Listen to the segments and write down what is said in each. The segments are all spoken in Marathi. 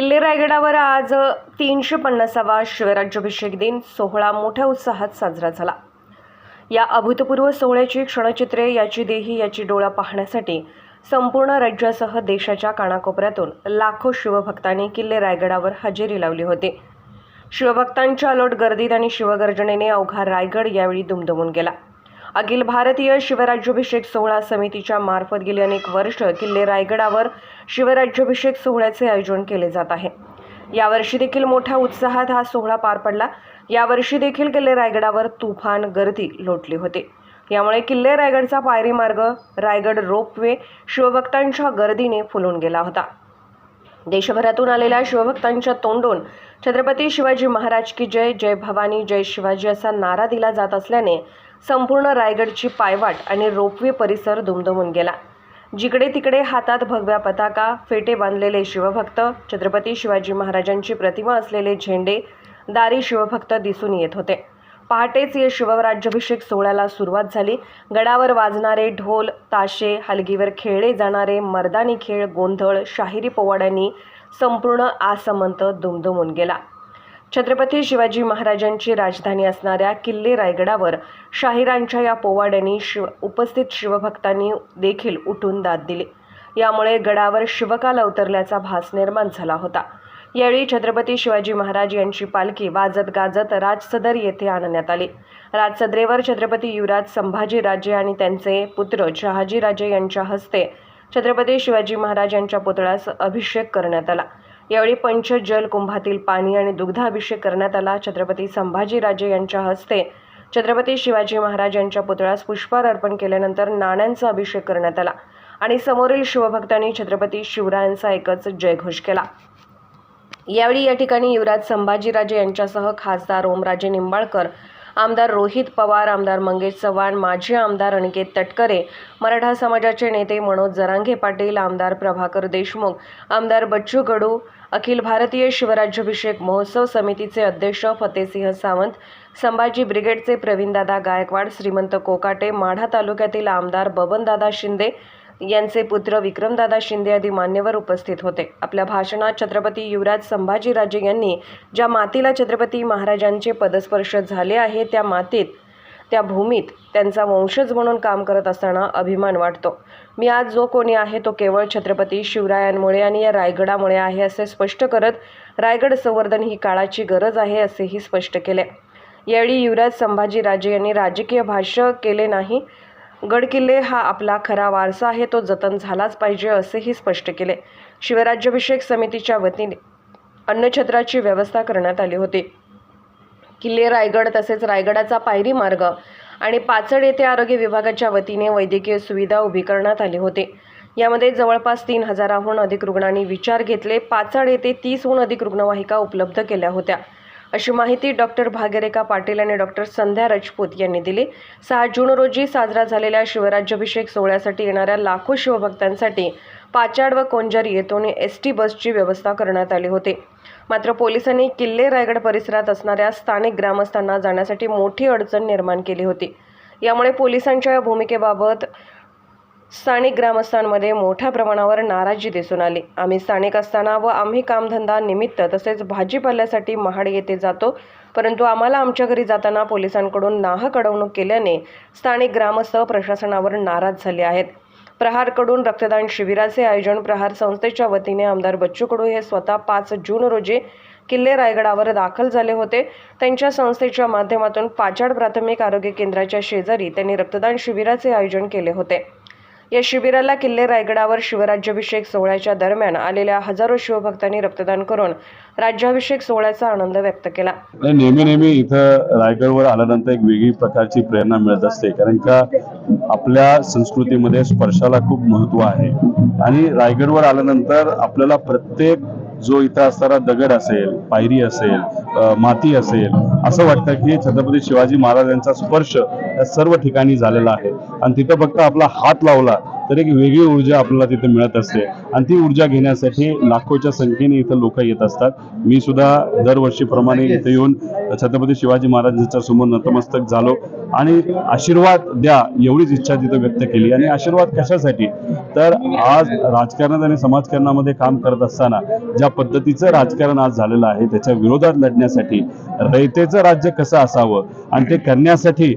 किल्ले रायगडावर आज तीनशे पन्नासावा शिवराज्याभिषेक दिन सोहळा मोठ्या उत्साहात साजरा झाला. या अभूतपूर्व सोहळ्याची क्षणचित्रे याची देही याची डोळा पाहण्यासाठी संपूर्ण राज्यासह देशाच्या कानाकोपऱ्यातून लाखो शिवभक्तांनी किल्ले रायगडावर हजेरी लावली होती. शिवभक्तांच्या अलोट गर्दीत आणि शिवगर्जनेने अवघा रायगड यावेळी दुमदुमून गेला. अखिल भारतीय शिवराज्याभिषेक सोहळा समितीच्या मार्फत गेली अनेक वर्ष किल्ले रायगडावर शिवराज्याभिषेक सोहळ्याचे आयोजन केले जात आहे. यावर्षी देखील मोठ्या उत्साहात हा सोहळा पार पडला. यावर्षी देखील किल्ले रायगडावर तुफान गर्दी लोटली होती. यामुळे किल्ले रायगडचा पायरी मार्ग रायगड रोपवे शिवभक्तांच्या गर्दीने फुलून गेला होता. देशभरातून आलेल्या शिवभक्तांच्या तोंडून छत्रपती शिवाजी महाराज की जय जय भवानी जय शिवाजी असा नारा दिला जात असल्याने संपूर्ण रायगडची पायवाट आणि रोपवे परिसर दुमदुमून गेला. जिकडे तिकडे हातात भगव्या पताका फेटे बांधलेले शिवभक्त छत्रपती शिवाजी महाराजांची प्रतिमा असलेले झेंडे दारी शिवभक्त दिसून येत होते. पहाटेच या शिवराज्याभिषेक सोहळ्याला सुरुवात झाली. गडावर वाजणारे ढोल ताशे हलगीवर खेळले जाणारे मर्दानी खेळ गोंधळ शाहिरी पोवाड्यांनी संपूर्ण आसमंत दुमदुमून गेला. छत्रपती शिवाजी महाराजांची राजधानी असणाऱ्या किल्ले रायगडावर शाहिरांच्या या पोवाड्यांनी शिव उपस्थित शिवभक्तांनी देखील उठून दाद दिली. यामुळे गडावर शिवकाल अवतरल्याचा भास निर्माण झाला होता. यावेळी छत्रपती शिवाजी महाराज यांची पालखी वाजत गाजत राजसदर येथे आणण्यात आली. राजसदरेवर छत्रपती युवराज संभाजीराजे आणि त्यांचे पुत्र शहाजीराजे यांच्या हस्ते छत्रपती शिवाजी महाराज यांच्या पुतळ्यास अभिषेक करण्यात आला. यावेळी पंचजल कुंभातील पाणी आणि दुग्धाभिषेक करण्यात आला. छत्रपती संभाजीराजे यांच्या हस्ते छत्रपती शिवाजी महाराज यांच्या पुतळ्यास पुष्पहार अर्पण केल्यानंतर नाण्यांचा अभिषेक करण्यात आला आणि समोरील शिवभक्तांनी छत्रपती शिवरायांचा एकच जयघोष केला. यावेळी या ठिकाणी युवराज संभाजीराजे यांच्यासह खासदार ओमराजे निंबाळकर आमदार रोहित पवार आमदार मंगेश चव्हाण माजी आमदार अनिकेत तटकरे मराठा समाजाचे नेते मनोज जरांगे पाटील आमदार प्रभाकर देशमुख आमदार बच्चू कडू अखिल भारतीय शिवराज्याभिषेक महोत्सव समितीचे अध्यक्ष फतेसिंह सावंत संभाजी ब्रिगेडचे प्रवीणदादा गायकवाड श्रीमंत कोकाटे माढा तालुक्यातील आमदार बबनदादा शिंदे यांचे पुत्र विक्रमदादा शिंदे आदी मान्यवर उपस्थित होते. आपल्या भाषणात छत्रपती युवराज संभाजीराजे यांनी ज्या मातीला छत्रपती महाराजांचे पदस्पर्श झाले आहे त्या मातीत त्या भूमीत त्यांचा वंशज म्हणून काम करत असताना अभिमान वाटतो. मी आज जो कोणी आहे तो केवळ छत्रपती शिवरायांमुळे आणि या रायगडामुळे आहे असे स्पष्ट करत रायगड संवर्धन ही काळाची गरज आहे असेही स्पष्ट केले. यावेळी युवराज संभाजीराजे यांनी राजकीय भाष्य केले नाही. गडकिल्ले हा आपला खरा वारसा आहे तो जतन झालाच पाहिजे असेही स्पष्ट केले. शिवराज्याभिषेक समितीच्या वतीने अन्नछत्राची व्यवस्था करण्यात आली होती. किल्ले रायगड तसेच रायगडाचा पायरी मार्ग आणि पाचड येथे आरोग्य विभागाच्या वतीने वैद्यकीय सुविधा उभी करण्यात आली होती. यामध्ये जवळपास तीन हजाराहून अधिक रुग्णांनी विचार घेतले. पाचड येथे तीसहून अधिक रुग्णवाहिका उपलब्ध केल्या होत्या. अशी माहिती डॉक्टर भागेरेखा पाटील आणि डॉक्टर संध्या राजपूत यांनी दिली. सहा जून रोजी साजरा झालेल्या शिवराज्याभिषेक सोहळ्यासाठी येणाऱ्या लाखो शिवभक्तांसाठी पाचाड व कोंजर येथून एस टी बसची व्यवस्था करण्यात आली होती. मात्र पोलिसांनी किल्ले रायगड परिसरात असणाऱ्या स्थानिक ग्रामस्थांना जाण्यासाठी मोठी अडचण निर्माण केली होती. यामुळे पोलिसांच्या या भूमिकेबाबत स्थानिक ग्रामस्थांमध्ये मोठ्या प्रमाणावर नाराजी दिसून आली. आम्ही स्थानिक असताना व आम्ही कामधंदा निमित्त तसेच भाजीपाल्यासाठी महाड येथे जातो परंतु आम्हाला आमच्या घरी जाताना पोलिसांकडून नाहक अडवणूक केल्याने स्थानिक ग्रामस्थ प्रशासनावर नाराज झाले आहेत. प्रहारकडून रक्तदान शिबिराचे आयोजन प्रहार संस्थेच्या वतीने आमदार बच्चू कडू हे स्वतः पाच जून रोजी किल्ले रायगडावर दाखल झाले होते. त्यांच्या संस्थेच्या माध्यमातून पाचाड प्राथमिक आरोग्य केंद्राच्या शेजारी त्यांनी रक्तदान शिबिराचे आयोजन केले होते. या शिबिराला किल्ले रायगडावर शिवराज्याभिषेक सोहळ्याच्या दरम्यान आलेल्या हजारो शिवभक्तांनी रक्तदान करून राज्याभिषेक सोहळ्याचा आनंद व्यक्त केला. आणि नेहमी नेहमी इथं रायगडवर आल्यानंतर एक वेगळी प्रकारची प्रेरणा मिळत असते. कारण का आपल्या संस्कृतीमध्ये स्पर्शाला खूप महत्त्व आहे. आणि रायगडवर आल्यानंतर आपल्याला प्रत्येक जो इथं असणारा दगड असेल पायरी असेल माती असेल असं वाटतं की छत्रपती शिवाजी महाराजांचा स्पर्श या सर्व ठिकाणी झालेला आहे. आणि तिथं फक्त आपला हात लावला तर एक वेगळी ऊर्जा आपल्याला तिथे मिळत असते. आणि ती ऊर्जा घेण्यासाठी लाखोच्या संख्येने इथं लोक येत असतात. मी सुद्धा दरवर्षीप्रमाणे इथे येऊन छत्रपती शिवाजी महाराजांच्या समोर नतमस्तक झालो. आणि आशीर्वाद द्या एवढीच इच्छा तिथं व्यक्त केली. आणि आशीर्वाद कशासाठी? तर आज राजकारणात आणि समाजकारणामध्ये काम करत असताना ज्या पद्धतीचं राजकारण आज झालेलं आहे त्याच्या विरोधात लढण्यासाठी रयतेचं राज्य कसं असावं? आणि ते करण्यासाठी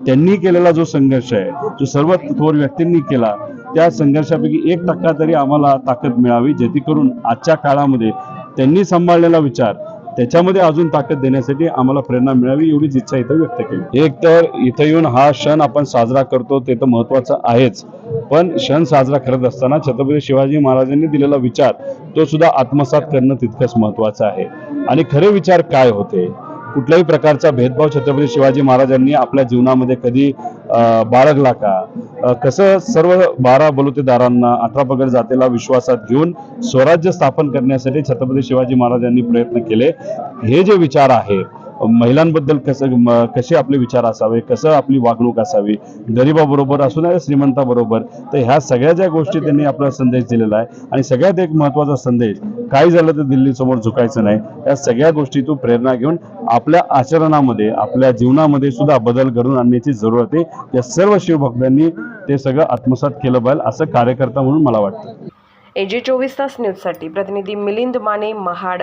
त्यांनी केलेला जो संघर्ष आहे जो सर्व थोर व्यक्तींनी केला त्या संघर्षापैकी एक टक्का तरी आम्हाला ताकद मिळावी जेणेकरून आजच्या काळामध्ये त्यांनी सांभाळलेला विचार त्याच्यामध्ये अजून ताकद देण्यासाठी आम्हाला प्रेरणा मिळावी एवढीच इच्छा इथं व्यक्त केली. एक तर इथं येऊन हा क्षण आपण साजरा करतो ते तर महत्वाचं आहेच. पण क्षण साजरा करत असताना छत्रपती शिवाजी महाराजांनी दिलेला विचार तो सुद्धा आत्मसात करणं तितकंच महत्वाचं आहे. आणि खरे विचार काय होते? कुठल्याही प्रकारचा भेदभाव छत्रपती शिवाजी महाराजांनी आपल्या जीवनामध्ये कधी बाळगला का? कसं सर्व बारा बलुतेदारांना अठरा पगड जातीला विश्वासात घेऊन स्वराज्य स्थापन करण्यासाठी छत्रपती शिवाजी महाराजांनी प्रयत्न केले? हे जे विचार आहेत महिलांबद्दल कसं कसे आपले विचार असावे कसं आपली वागणूक असावी गरिबाबरोबर असू नये श्रीमंताबरोबर तर ह्या सगळ्या ज्या गोष्टी त्यांनी आपला संदेश दिलेला आहे. आणि सगळ्यात एक महत्त्वाचा संदेश काय झालं तर दिल्लीसमोर झुकायचं नाही या सगळ्या गोष्टीतून प्रेरणा घेऊन आपल्या आचरणामध्ये आपल्या जीवनामध्ये सुद्धा बदल घडून आणण्याची जरूरत आहे. या सर्व शिवभक्तांनी ते सगळं आत्मसात केलं पाहिजे असं कार्यकर्ता म्हणून मला वाटतं. एजे चोवीस तास न्यूजसाठी प्रतिनिधी मिलिंद माने महाड.